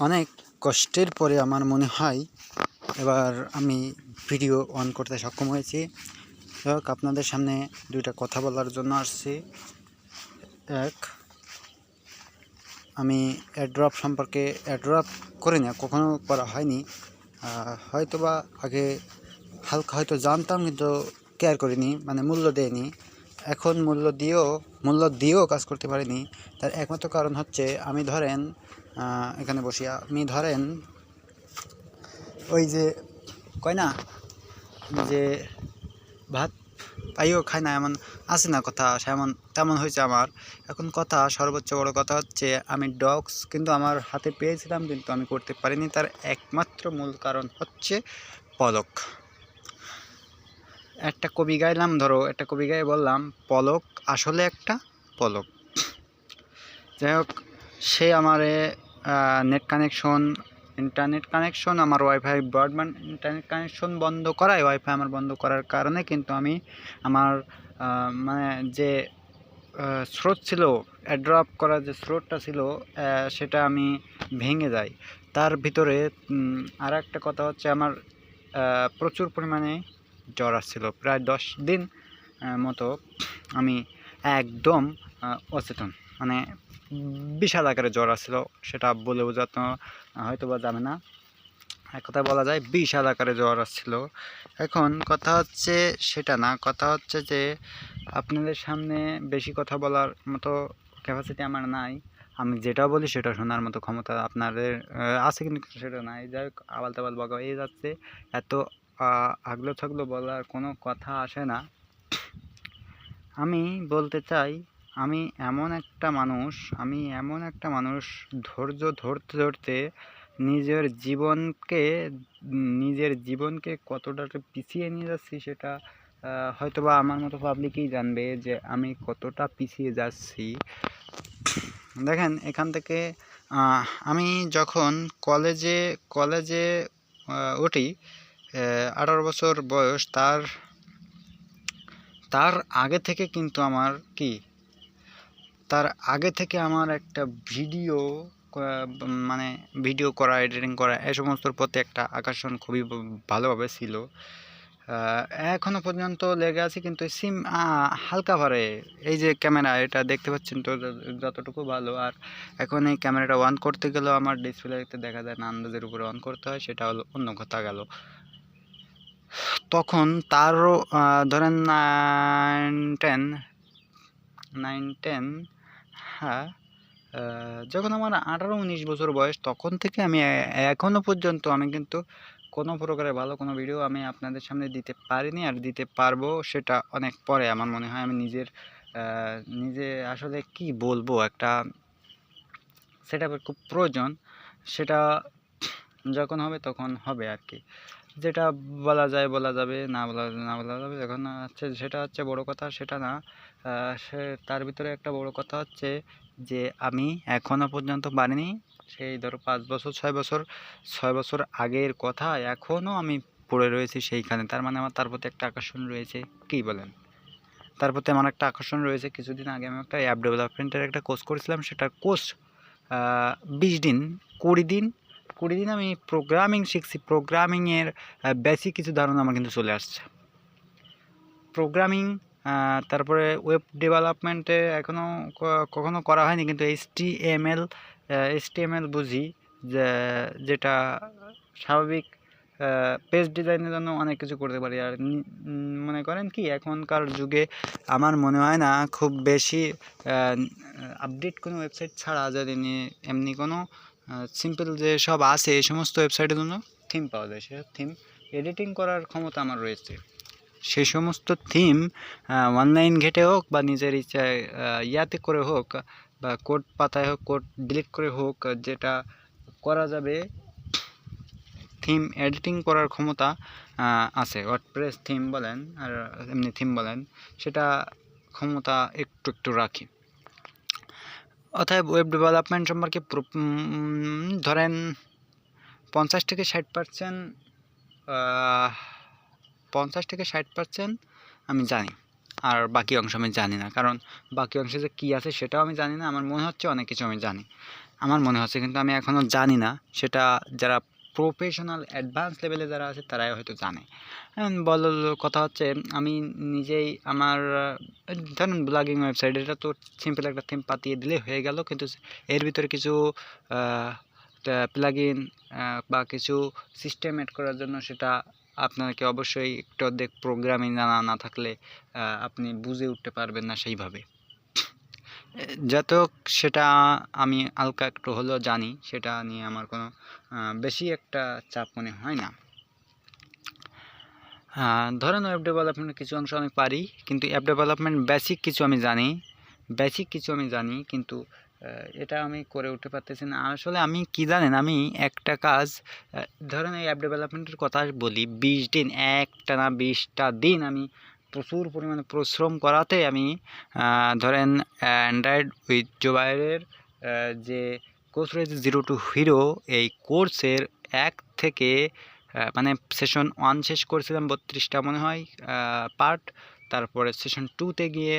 অনেক কষ্টের পরে আমার মনে হয় এবার আমি ভিডিও অন করতে সক্ষম হয়েছি। যাই আপনাদের সামনে দুইটা কথা বলার জন্য আসছি। এক আমি অ্যাড্রপ সম্পর্কে অ্যাড্রপ করি না কখনো করা হয়নি। আহ, হয়তোবা আগে হালকা হয়তো জানতাম কিন্তু কেয়ার করিনি মানে মূল্য দেয়নি এখন মূল্য দিয়েও মূল্য দিয়েও কাজ করতে পারিনি। তার একমাত্র কারণ হচ্ছে আমি ধরেন এখানে বসি আপনি ধরেন ওই যে, কয় না, যে ভাত পাইও খায় না, এমন আছে না কথা, সেমন, তেমন হয়েছে আমার। এখন কথা, সর্বোচ্চ বড় কথা হচ্ছে, আমি ডগস কিন্তু আমার হাতে পেয়েছিলাম, কিন্তু আমি করতে পারিনি। তার একমাত্র মূল কারণ হচ্ছে পলক। একটা কবি গাইলাম, ধরো, একটা কবি গায়ে বললাম, পলক আসলে একটা পলক। যাই হোক, সে আমারে নেট কানেকশন ইন্টারনেট কানেকশন আমার ওয়াইফাই ব্রডব্যান্ড ইন্টারনেট কানেকশন বন্ধ করায় ওয়াইফাই আমার বন্ধ করার কারণে কিন্তু আমি আমার মানে যে স্রোত ছিল অ্যাড্রপ করার যে স্রোতটা ছিল সেটা আমি ভেঙে যাই। তার ভিতরে আর একটা কথা হচ্ছে আমার প্রচুর পরিমাণে জ্বর আসছিল। প্রায় দশ দিন মতো আমি একদম অচেতন। মানে বিশাল আকারে জ্বর আসছিল সেটা বলে বোঝাতো হয়তো বা যাবে না। এক কথায় বলা যায় বিশাল আকারে জ্বর আসছিল এখন কথা হচ্ছে সেটা না, কথা হচ্ছে যে আপনাদের সামনে বেশি কথা বলার মতো ক্যাপাসিটি আমার নাই। আমি যেটা বলি সেটা শোনার মতো ক্ষমতা আপনাদের আছে কিন্তু সেটা নাই। যাই হোক আবাল তাবাল বকা হয়ে যাচ্ছে। এত আগলো থাকল বলার কোনো কথা আসে না। আমি বলতে চাই আমি এমন একটা মানুষ, আমি এমন একটা মানুষ ধৈর্য ধরতে ধরতে নিজের জীবনকে নিজের জীবনকে কতটা পিছিয়ে নিয়ে যাচ্ছি সেটা হয়তোবা আমার মতো পাবলিকই জানবে যে আমি কতটা পিছিয়ে যাচ্ছি। দেখেন, এখান থেকে আমি যখন কলেজে কলেজে উঠি আঠারো বছর বয়স, তার তার আগে থেকে কিন্তু আমার কি তার আগে থেকে আমার একটা ভিডিও মানে ভিডিও করা এডিটিং করা এই সমস্তর প্রতি একটা আকর্ষণ খুবই ভালোভাবে ছিল। আহ, এখনও পর্যন্ত লেগে আছে কিন্তু সিম হালকা ভারে। এই যে ক্যামেরা এটা দেখতে পাচ্ছেন তো যতটুকু ভালো। আর এখন এই ক্যামেরাটা অন করতে গেলেও আমার ডিসপ্লেতে দেখা যায় না আন্দাজের উপরে অন করতে হয় সেটা হলো অন্য কথা গেল। তখন তারও ধরেন নাইন টেন নাইন টেন হ্যাঁ যখন আমার আঠারো উনিশ বছর বয়স, তখন থেকে আমি এ- এখনও পর্যন্ত আমি কিন্তু কোনো প্রকারের ভালো কোনো ভিডিও আমি আপনাদের সামনে দিতে পারিনি আর দিতে পারব সেটা অনেক পরে। আমার মনে হয় আমি নিজের নিজে আসলে কি বলব? একটা সেটা খুব প্রয়োজন, সেটা যখন হবে তখন হবে আর কি। যেটা বলা যায় বলা যাবে, না বলা না বলা যাবে, এখন হচ্ছে সেটা হচ্ছে বড় কথা, সেটা না। সে, তার ভিতরে একটা বড় কথা হচ্ছে যে, আমি এখনও পর্যন্ত পারিনি সেই ধরো পাঁচ বছর, ছয় বছর ছয় বছর আগের কথা এখনও আমি পড়ে রয়েছি সেইখানে। তার মানে আমার, তার প্রতি একটা আকর্ষণ রয়েছে, কী বলেন? তার প্রতি আমার একটা আকর্ষণ রয়েছে। কিছুদিন আগে আমি একটা অ্যাপ ডেভেলপমেন্টের একটা কোর্স করেছিলাম সেটা কোর্স বিশ দিন, কুড়ি দিন কুড়ি দিন আমি প্রোগ্রামিং শিখছি। প্রোগ্রামিংয়ের বেসিক কিছু ধারণা আমার কিন্তু চলে আসছে। প্রোগ্রামিং তারপরে ওয়েব ডেভেলপমেন্টে এখনও কখনো করা হয়নি, কিন্তু H T M L H T M L বুঝি যেটা স্বাভাবিক পেজ ডিজাইনের জন্য অনেক কিছু করতে পারি। আর মনে করেন কি, এখনকার যুগে আমার মনে হয় না খুব বেশি আপডেট কোনো ওয়েবসাইট ছাড়া যদি এমনি কোনো সিম্পল যে সব আছে, এই সমস্ত ওয়েবসাইটের জন্য থিম পাওয়া যায়। সে থিম এডিটিং করার ক্ষমতা আমার রয়েছে। সেই সমস্ত থিম অনলাইন ঘেটে হোক বা নিজের ইচ্ছায় ইয়াতে করে হোক বা কোড পাতায় হোক কোড ডিলিট করে হোক, যেটা করা যাবে থিম এডিটিং করার ক্ষমতা আছে। ওয়ার্ডপ্রেস থিম বলেন আর এমনি থিম বলেন, সেটা ক্ষমতা একটু একটু রাখি। অতএব ওয়েব ডেভেলপমেন্ট সম্পর্কে পুরো- ধরেন পঞ্চাশ থেকে ষাট পার্সেন্ট পঞ্চাশ থেকে ষাট পার্সেন্ট আমি জানি। আর বাকি অংশ আমি জানি না। কারণ বাকি অংশে যে কী আছে সেটাও আমি জানি না। আমার মনে হচ্ছে অনেক কিছু আমি জানি। আমার মনে হচ্ছে কিন্তু আমি এখনও জানি না। সেটা যারা প্রফেশনাল অ্যাডভান্স লেভেলে যারা আছে তারাই হয়তো জানে। এখন বল কথা হচ্ছে, আমি নিজেই আমার ধরুন ব্লগিং ওয়েবসাইট এটা তো সিম্পল একটা থিম পাতিয়ে দিলে হয়ে গেল, কিন্তু এর ভিতরে কিছু প্লাগ ইন বা কিছু সিস্টেম অ্যাড করার জন্য সেটা আপনাকে অবশ্যই একটু অর্ধেক প্রোগ্রামিং জানা না থাকলে আপনি বুঝে উঠতে পারবেন না সেইভাবে। যত সেটা আমি হালকা একটু হলেও জানি, সেটা নিয়ে আমার কোনো বেশি একটা চাপ মনে হয় না। ধরেন ওয়েব ডেভেলপমেন্টের কিছু অংশ আমি পারি, কিন্তু অ্যাপ ডেভেলপমেন্ট বেসিক কিছু আমি জানি বেসিক কিছু আমি জানি, কিন্তু এটা আমি করে উঠতে পারতেছি না। আসলে আমি কি জানেন, আমি একটা কাজ ধরেন এই অ্যাপ ডেভেলপমেন্টের কথা বলি, বিশ দিন, একটা না বিশটা দিন আমি প্রচুর পরিমাণে পরিশ্রম করাতে আমি ধরেন অ্যান্ড্রয়েড উইথ জোবাইরের যে কোর্স রয়েছে জিরো টু হিরো। এই কোর্সের এক থেকে মানে সেশন ওয়ান শেষ করেছিলাম বত্রিশটা মনে হয় পার্ট। তারপরে সেশন টুতে গিয়ে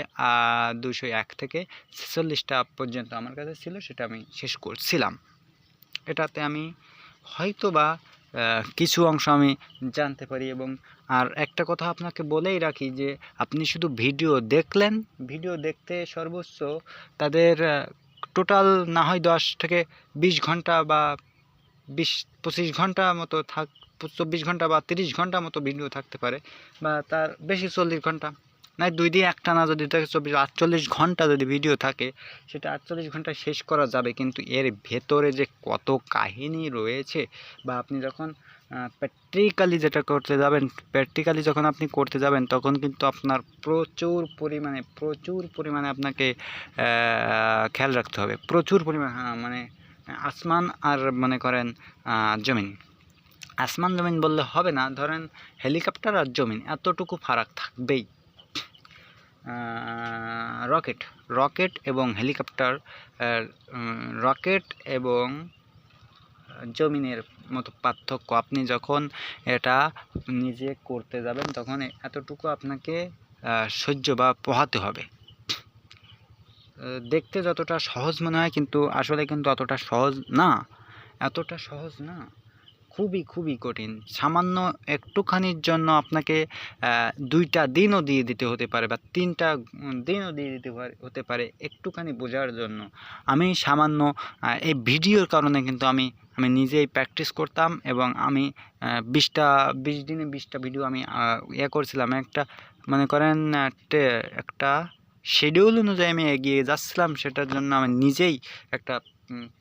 দুশো এক থেকে ছেচল্লিশটা পর্যন্ত আমার কাছে ছিল, সেটা আমি শেষ করছিলাম। এটাতে আমি হয়তো বা কিছু অংশ আমি জানতে পারি এবং আর একটা কথা আপনাকে বলেই রাখি যে, আপনি শুধু ভিডিও দেখলেন, ভিডিও দেখতে সর্বোচ্চ তাদের টোটাল না হয় দশ থেকে বিশ ঘণ্টা বা বিশ, পঁচিশ ঘণ্টা মতো থাক, চব্বিশ ঘণ্টা বা তিরিশ ঘণ্টা মতো ভিডিও থাকতে পারে বা তার বেশি চল্লিশ ঘণ্টা। না দুই দিন একটা না যদি থাকে চব্বিশ, আটচল্লিশ ঘণ্টা যদি ভিডিও থাকে, সেটা আটচল্লিশ ঘণ্টা শেষ করা যাবে। কিন্তু এর ভেতরে যে কত কাহিনী রয়েছে বা আপনি যখন প্র্যাকটিক্যালি যেটা করতে যাবেন প্র্যাকটিক্যালি যখন আপনি করতে যাবেন, তখন কিন্তু আপনার প্রচুর পরিমাণে প্রচুর পরিমাণে আপনাকে খেয়াল রাখতে হবে। প্রচুর পরিমাণে হ্যাঁ মানে আসমান আর মনে করেন জমিন। আসমান জমিন বললে হবে না, ধরেন হেলিকপ্টার আর জমিন, এতটুকু ফারাক থাকবেই। রকেট রকেট এবং হেলিকপ্টার রকেট এবং জমিনের মতো পার্থক্য। আপনি যখন এটা নিজে করতে যাবেন, তখন এতটুকু আপনাকে সহ্য বা পোহাতে হবে। দেখতে যতটা সহজ মনে হয়, কিন্তু আসলে কিন্তু অতটা সহজ না। এতটা সহজ না। খুবই খুবই কঠিন। সামান্য একটুখানির জন্য আপনাকে দুইটা দিনও দিয়ে দিতে হতে পারে বা তিনটা দিনও দিয়ে দিতে হতে পারে একটুখানি বোঝার জন্য। আমি সামান্য এই ভিডিওর কারণে কিন্তু আমি আমি নিজেই প্র্যাকটিস করতাম এবং আমি বিশটা, বিশ দিনে বিশটা ভিডিও আমি ইয়ে করছিলাম। একটা, মনে করেন, একটা শিডিউল অনুযায়ী আমি এগিয়ে যাচ্ছিলাম। সেটার জন্য আমি নিজেই একটা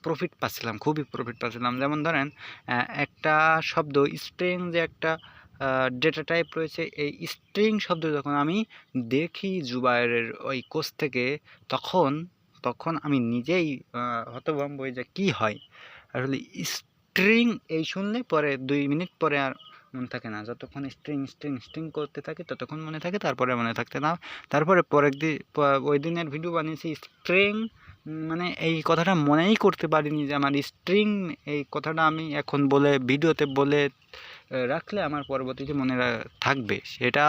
প্রফিট পাচ্ছিলাম, খুবই প্রফিট পাচ্ছিলাম। যেমন ধরেন একটা শব্দ স্ট্রিং যে একটা ডেটা টাইপ রয়েছে, এই স্ট্রিং শব্দ যখন আমি দেখি জুবাইরের ওই কোর্স থেকে, তখন তখন আমি নিজেই হতভম্ব হয়ে যে কী হয়। আসলে স্ট্রিং এই শুনলে পরে দুই মিনিট পরে আর মনে থাকে না। যতক্ষণ স্ট্রিং স্ট্রিং স্ট্রিং করতে থাকে ততক্ষণ মনে থাকে, তারপরে মনে থাকতে না। তারপরে পরের দিন ওই দিনের ভিডিও বানিয়েছি স্ট্রিং মানে এই কথাটা মনেই করতে পারিনি যে আমার স্ট্রিং এই কথাটা আমি এখন বলে ভিডিওতে বলে রাখলে আমার পরবর্তীতে মনে থাকবে। সেটা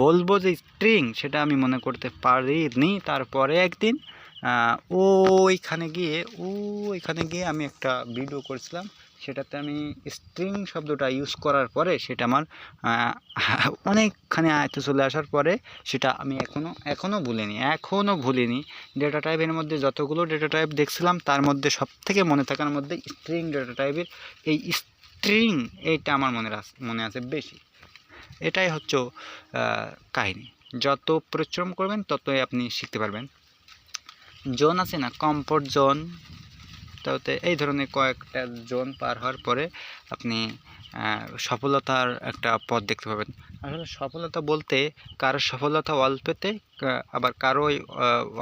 বলব যে স্ট্রিং সেটা আমি মনে করতে পারিনি। তারপরে একদিন ওইখানে গিয়ে ওইখানে গিয়ে আমি একটা ভিডিও করেছিলাম। সেটাতে আমি স্ট্রিং শব্দটা ইউজ করার পরে সেটা আমার অনেকখানি আয়ত্তে চলে আসার পরে সেটা আমি এখনও এখনও ভুলিনি এখনও ভুলিনি। ডেটা টাইপের মধ্যে যতগুলো ডেটা টাইপ দেখছিলাম, তার মধ্যে সব থেকে মনে থাকার মধ্যে স্ট্রিং ডেটা টাইপের এই স্ট্রিং এইটা আমার মনে মনে আছে বেশি। এটাই হচ্ছে কাহিনী। যত পরিশ্রম করবেন, ততই আপনি শিখতে পারবেন। জোন আছে না কমফোর্ট জোন তাতে এই ধরনের কয়েকটা জোন পার হওয়ার পরে আপনি সফলতার একটা পথ দেখতে পাবেন। আসলে সফলতা বলতে কারও সফলতা অল্পতে আবার কারও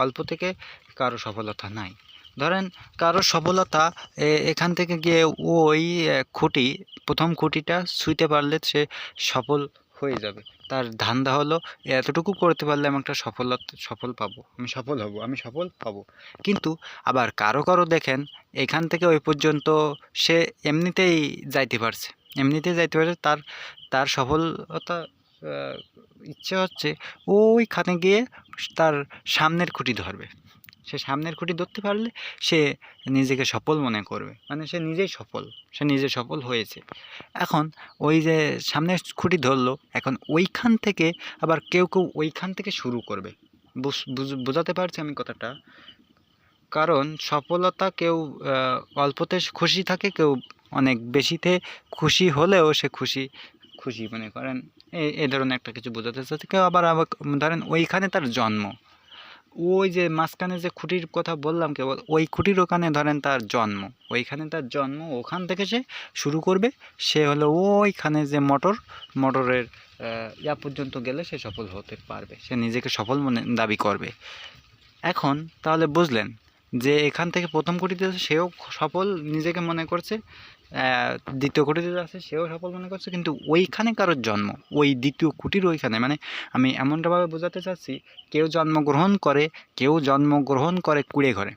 অল্প থেকে কারও সফলতা নাই। ধরেন কারও সফলতা এখান থেকে গিয়ে ওই খুঁটি, প্রথম খুঁটিটা ছুঁইতে পারলে সে সফল হয়ে যাবে। তার ধান্দা হলো এতটুকু করতে পারলে আমি একটা সফলতা, সফল পাবো। আমি সফল হব, আমি সফল পাবো। কিন্তু আবার কারও কারও দেখেন, এখান থেকে ওই পর্যন্ত সে এমনিতেই যাইতে পারছে। এমনিতেই যাইতে পারছে, তার তার সফলতা ইচ্ছে হচ্ছে ওইখানে গিয়ে তার সামনের খুঁটি ধরবে। সে সামনের খুঁটি ধরতে পারলে সে নিজেকে সফল মনে করবে। মানে সে নিজেই সফল, সে নিজে সফল হয়েছে। এখন ওই যে সামনের খুঁটি ধরলো, এখন ওইখান থেকে আবার কেউ কেউ ওইখান থেকে শুরু করবে। বুঝ- বুঝ- বোঝাতে পারছি আমি কথাটা? কারণ সফলতা কেউ অল্পতে খুশি থাকে, কেউ অনেক বেশিতে খুশি হলেও সে খুশি খুশি মনে করেন। এই ধরনের একটা কিছু বোঝাতে চাচ্ছে। কেউ আবার ধরেন ওইখানে তার জন্ম। ওই যে মাঝখানে যে খুঁটির কথা বললাম কেবল, ওই খুঁটির ওখানে ধরেন তার জন্ম। ওইখানে তার জন্ম, ওখান থেকে সে শুরু করবে। সে হলো ওইখানে যে মোটর, মোটরের ইয়া পর্যন্ত গেলে সে সফল হতে পারবে। সে নিজেকে সফল মনে, দাবি করবে। এখন তাহলে বুঝলেন যে এখান থেকে প্রথম খুঁটিতে সেও সফল নিজেকে মনে করছে। দ্বিতীয় কোটিতে আছে, সেও সফল মনে করছে, কিন্তু ওইখানে কারোর জন্ম, ওই দ্বিতীয় কুটির ওইখানে। মানে আমি এমনটাভাবে বোঝাতে চাচ্ছি, কেউ জন্মগ্রহণ করে, কেউ জন্মগ্রহণ করে কুড়ে ঘরে।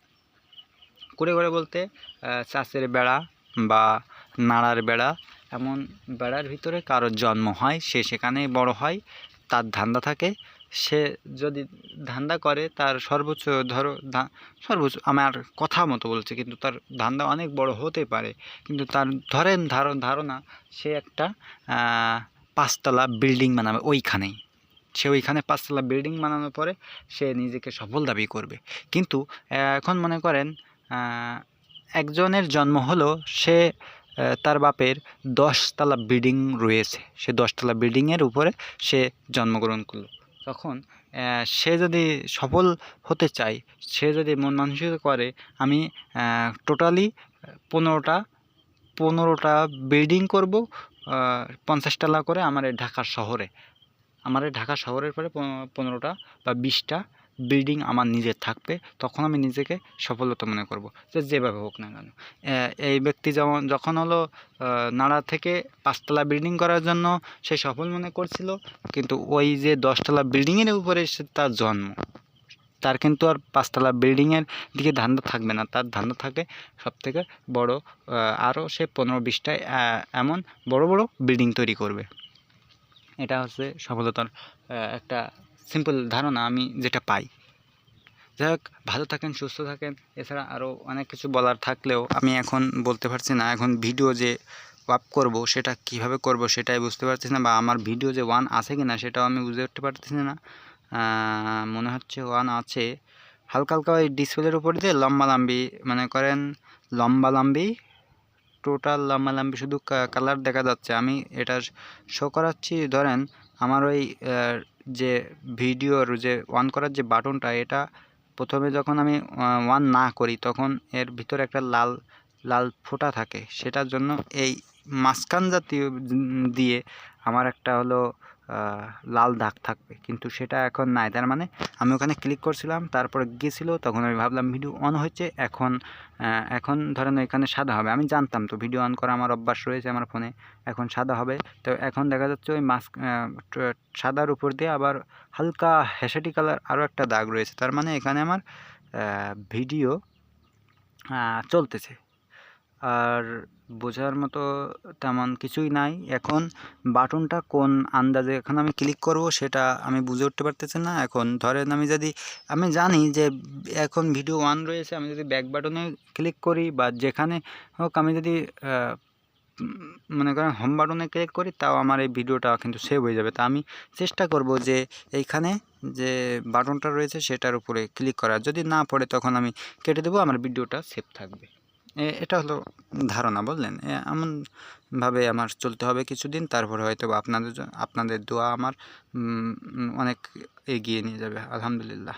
কুড়ে ঘরে বলতে চাষের বেড়া বা নাড়ার বেড়া, এমন বেড়ার ভিতরে কারোর জন্ম হয়, সে সেখানেই বড় হয়, তার ধান্দা থাকে সে যদি ধান্দা করে, তার সর্বোচ্চ ধরো সর্বোচ্চ আমার কথা মতো বলছে, কিন্তু তার ধান্দা অনেক বড় হতে পারে। কিন্তু তার ধরেন ধার, ধারণা, সে একটা পাঁচতলা বিল্ডিং বানাবে ওইখানেই। সে ওইখানে পাঁচতলা বিল্ডিং বানানোর পরে সে নিজেকে সফল দাবি করবে। কিন্তু এখন মনে করেন একজনের জন্ম হলো সে তার বাপের দশতলা বিল্ডিং রয়েছে। সে দশতলা বিল্ডিংয়ের উপরে সে জন্মগ্রহণ করল। তখন সে যদি সফল হতে চায়, সে যদি মন মানসিকতা করে, আমি টোটালি পনেরোটা পনেরোটা বিল্ডিং করব পঞ্চাশ টালা করে আমার ঢাকা শহরে। আমার ঢাকা শহরের পরে পনেরো- পনেরোটা বা বিশটা বিল্ডিং আমার নিজের থাকবে, তখন আমি নিজেকে সফলতা মনে করব। যে যেভাবে হোক না কেন। এই ব্যক্তি যেমন, যখন হলো নাড়া থেকে পাঁচতলা বিল্ডিং করার জন্য সে সফল মনে করছিল, কিন্তু ওই যে দশতলা বিল্ডিংয়ের উপরে সে তার জন্ম। তার কিন্তু আর পাঁচতলা বিল্ডিংয়ের দিকে ধান্দা থাকবে না। তার ধান্দা থাকে সব থেকে বড় আরও সে পনেরো বিশটায় এমন বড় বড় বিল্ডিং তৈরি করবে। এটা হচ্ছে সফলতার একটা সিম্পল ধারণা আমি যেটা পাই। যাই হোক ভালো থাকেন, সুস্থ থাকেন, এছাড়া আরও অনেক কিছু বলার থাকলেও আমি এখন বলতে পারছি না, এখন ভিডিও যে আপ করব, সেটা কীভাবে করব সেটাই বুঝতে পারছি না, বা আমার ভিডিও যে ওয়ান আছে কি না সেটাও আমি বুঝে উঠতে পারতেছি না। মনে হচ্ছে ওয়ান আছে। হালকা হালকা ওই ডিসপ্লের উপর দিয়ে লম্বা লাম্বি, মনে করেন লম্বা লাম্বি, টোটাল লম্বা লাম্বি শুধু কালার দেখা যাচ্ছে। আমি এটা শো করাচ্ছি, ধরেন আমার ওই যে ভিডিওর যে অন করার যে বাটনটা, এটা প্রথমে যখন আমি ওয়ান না করি, তখন এর ভিতরে একটা লাল লাল ফোঁটা থাকে। সেটার জন্য এই মাসকান জাতীয় দিয়ে আমার একটা হলো লাল দাগ থাকবে। কিন্তু সেটা এখন নাই। তার মানে আমি ওখানে ক্লিক করছিলাম, তারপরে গিয়েছিল তখন আমি ভাবলাম ভিডিও অন হয়েছে এখন এখন ধরেন এখানে সাদা হবে। আমি জানতাম তো ভিডিও অন করা আমার অভ্যাস রয়েছে আমার ফোনে এখন সাদা হবে। তো এখন দেখা যাচ্ছে ওই মাস্ক সাদার উপর দিয়ে আবার হালকা হেসেটি কালার আরও একটা দাগ রয়েছে। তার মানে এখানে আমার ভিডিও চলতেছে। আর বোঝার মতো তেমন কিছুই নাই। এখন বাটনটা কোন আন্দাজে এখন আমি ক্লিক করব সেটা আমি বুঝে উঠতে পারতেছি না। এখন ধরেন আমি যদি, আমি জানি যে এখন ভিডিও ওয়ান রয়েছে, আমি যদি ব্যাক বাটনে ক্লিক করি বা যেখানে হোক আমি যদি মনে করেন হোম বাটনে ক্লিক করি তাও আমার এই ভিডিওটা কিন্তু সেভ হয়ে যাবে। তা আমি চেষ্টা করব যে এইখানে যে বাটনটা রয়েছে সেটার উপরে ক্লিক করার। যদি না পড়ে তখন আমি কেটে দেবো, আমার ভিডিওটা সেভ থাকবে। এটা হলো ধারণা, বললেন? এমনভাবে আমার চলতে হবে কিছুদিন, তারপরে হয়তো আপনাদের আপনাদের দোয়া আমার অনেক এগিয়ে নিয়ে যাবে, আলহামদুলিল্লাহ।